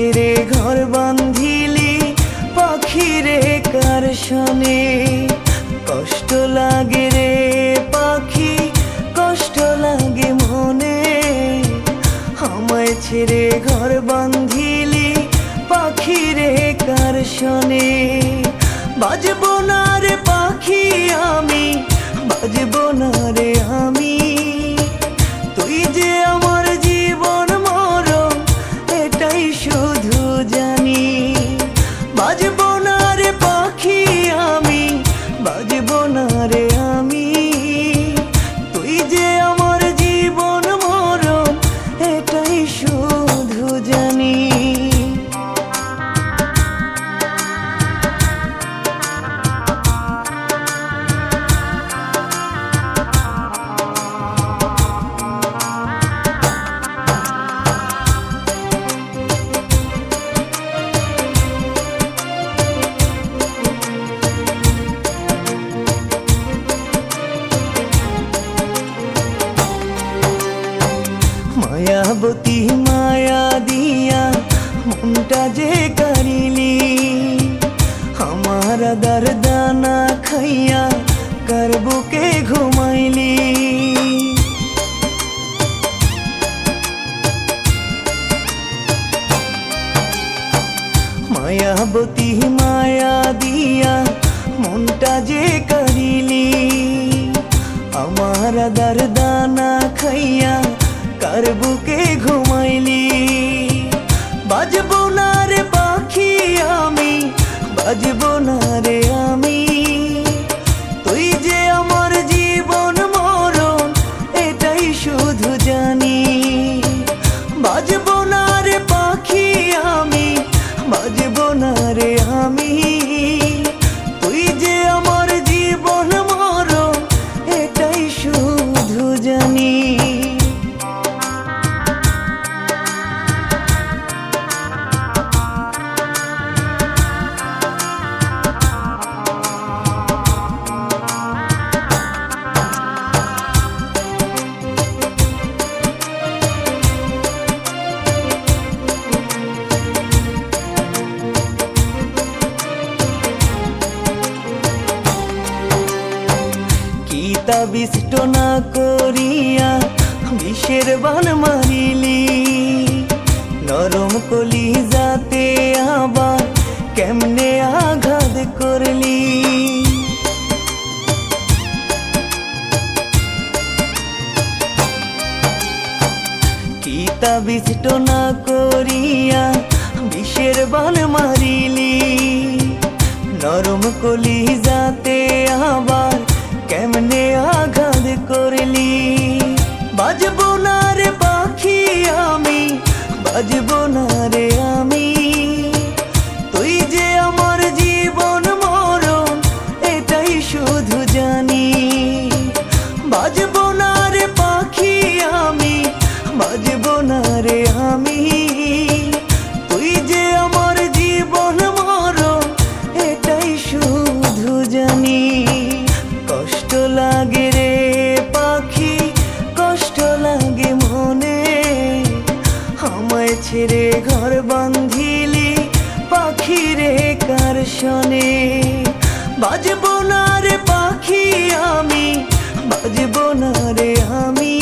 ছেড়ে ঘর বান্ধিলি, পাখিরে কার শোনে? কষ্ট লাগে রে পাখি, কষ্ট লাগে মনে। আমায় ছেড়ে ঘর বান্ধিলি, পাখিরে কার শোনে? বাজবো মায়াবতী মায়া দিয়া মনটা যে কারিলি, আমার দানা খাইয়া কার বুকে ঘুমাইলি। মায়াবতী মায়া দিয়া মনটা যে করিলি, আমার দানা খাইয়া কার বুকে ঘুমাইলি? বাজবো না রে পাখি আমি, বাজবো না রে আমি। তুই যে আমার জীবন মরণ, এটাই শুধু জানি। বাজবো না কিতা বিষ্ট না করিয়া বিষের বান মারিলি নরম কলি যাতে আবার কেমনে আঘাত করলি? কিতা বিষ্ট না করিয়া বিষের বান মারিলি নরম কলি যাতে আবার আঘাত করলি। বাজবো না রে পাখি আমি বাজবো না রে ঘর বান্ধিলি পাখি রে কার শনে? বাজবো না রে পাখি আমি, বাজবো না রে আমি।